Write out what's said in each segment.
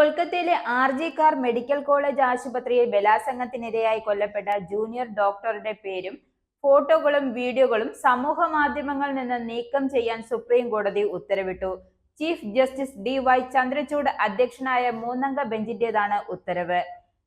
കൊൽക്കത്തയിലെ R G Kar medical college ആശുപത്രിയിൽ ബലാസംഗത്തിനിരയായി കൊല്ലപ്പെട്ട ജൂനിയർ ഡോക്ടറുടെ പേരും ഫോട്ടോകളും വീഡിയോകളും സമൂഹ മാധ്യമങ്ങളിൽ നിന്ന് നീക്കം ചെയ്യാൻ സുപ്രീം കോടതി ഉത്തരവിട്ടു. Chief justice D Y Chandrachud അധ്യക്ഷനായ മൂന്നംഗ ബെഞ്ചിന്റേതാണ് ഉത്തരവ്.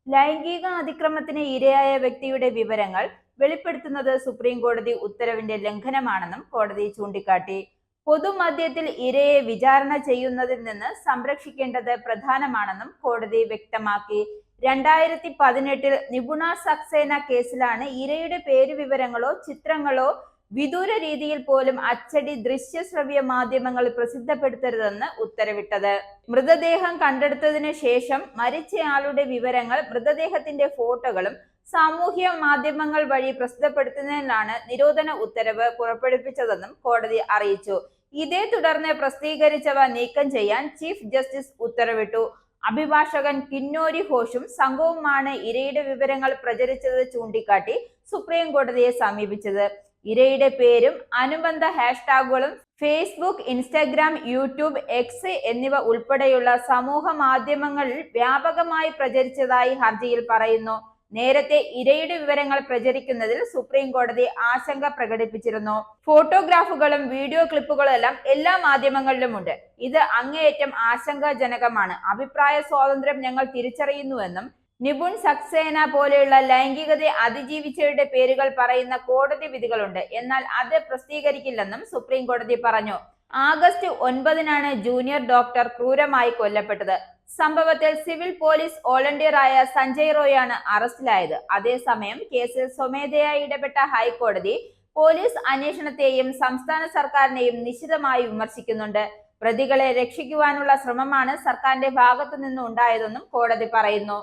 ലൈംഗിക അതിക്രമത്തിന് ഇരയായ വ്യക്തിയുടെ വിവരങ്ങൾ വെളിപ്പെടുത്തുന്നത് സുപ്രീം കോടതി ഉത്തരവിന്റെ ലംഘനമാണെന്നും കോടതി ചൂണ്ടിക്കാട്ടി. പൊതുമധ്യത്തിൽ ഇരയെ വിചാരണ ചെയ്യുന്നതിൽ നിന്ന് സംരക്ഷിക്കേണ്ടത് പ്രധാനമാണെന്നും കോടതി വ്യക്തമാക്കി. രണ്ടായിരത്തി പതിനെട്ടിൽ നിപുണ സക്സേന കേസിലാണ് ഇരയുടെ പേരുവിവരങ്ങളോ ചിത്രങ്ങളോ വിദൂര രീതിയിൽ പോലും അച്ചടി ദൃശ്യ ശ്രവ്യ മാധ്യമങ്ങൾ പ്രസിദ്ധപ്പെടുത്തരുതെന്ന് ഉത്തരവിട്ടത്. മൃതദേഹം കണ്ടെടുത്തതിനു ശേഷം മരിച്ചയാളുടെ വിവരങ്ങൾ മൃതദേഹത്തിന്റെ ഫോട്ടോകളും സാമൂഹ്യ മാധ്യമങ്ങൾ വഴി പ്രസിദ്ധപ്പെടുത്തുന്നതിനാണ് നിരോധന ഉത്തരവ് പുറപ്പെടുവിച്ചതെന്നും കോടതി അറിയിച്ചു. ഇതേ തുടർന്ന് പ്രസിദ്ധീകരിച്ചവ നീക്കം ചെയ്യാൻ ചീഫ് ജസ്റ്റിസ് ഉത്തരവിട്ടു. അഭിഭാഷകൻ കിന്നോരി ഘോഷും സംഘവുമാണ് ഇരയുടെ വിവരങ്ങൾ പ്രചരിച്ചത് ചൂണ്ടിക്കാട്ടി സുപ്രീം കോടതിയെ സമീപിച്ചത്. ഇരയുടെ പേരും അനുബന്ധ ഹാഷ്ടാഗുകളും ഫേസ്ബുക്ക് ഇൻസ്റ്റാഗ്രാം യൂട്യൂബ് എക്സ് എന്നിവ ഉൾപ്പെടെയുള്ള സമൂഹ മാധ്യമങ്ങളിൽ വ്യാപകമായി പ്രചരിച്ചതായി ഹർജിയിൽ പറയുന്നു. നേരത്തെ ഇരയുടെ വിവരങ്ങൾ പ്രചരിക്കുന്നതിൽ സുപ്രീം കോടതി ആശങ്ക പ്രകടിപ്പിച്ചിരുന്നു. ഫോട്ടോഗ്രാഫുകളും വീഡിയോ ക്ലിപ്പുകളും എല്ലാം എല്ലാ മാധ്യമങ്ങളിലുമുണ്ട്. ഇത് അങ്ങേയറ്റം ആശങ്കാജനകമാണ്. അഭിപ്രായ സ്വാതന്ത്ര്യം ഞങ്ങൾ തിരിച്ചറിയുന്നുവെന്നും നിപുൺ സക്സേന പോലെയുള്ള ലൈംഗികതയെ അതിജീവിച്ചവരുടെ പേരുകൾ പറയുന്ന കോടതി വിധികളുണ്ട്. എന്നാൽ അത് പ്രസിദ്ധീകരിക്കില്ലെന്നും സുപ്രീം കോടതി പറഞ്ഞു. ആഗസ്റ്റ് ഒൻപതിനാണ് ജൂനിയർ ഡോക്ടർ ക്രൂരമായി കൊല്ലപ്പെട്ടത്. സംഭവത്തിൽ സിവിൽ പോലീസ് വോളണ്ടിയറായ സഞ്ജയ് റോയാണ് അറസ്റ്റിലായത്. അതേസമയം കേസിൽ സ്വമേധയായി ഇടപെട്ട ഹൈക്കോടതി പോലീസ് അന്വേഷണത്തെയും സംസ്ഥാന സർക്കാരിനെയും നിശിതമായി വിമർശിക്കുന്നുണ്ട്. പ്രതികളെ രക്ഷിക്കുവാനുള്ള ശ്രമമാണ് സർക്കാരിന്റെ ഭാഗത്തു നിന്നുണ്ടായതെന്നും കോടതി പറയുന്നു.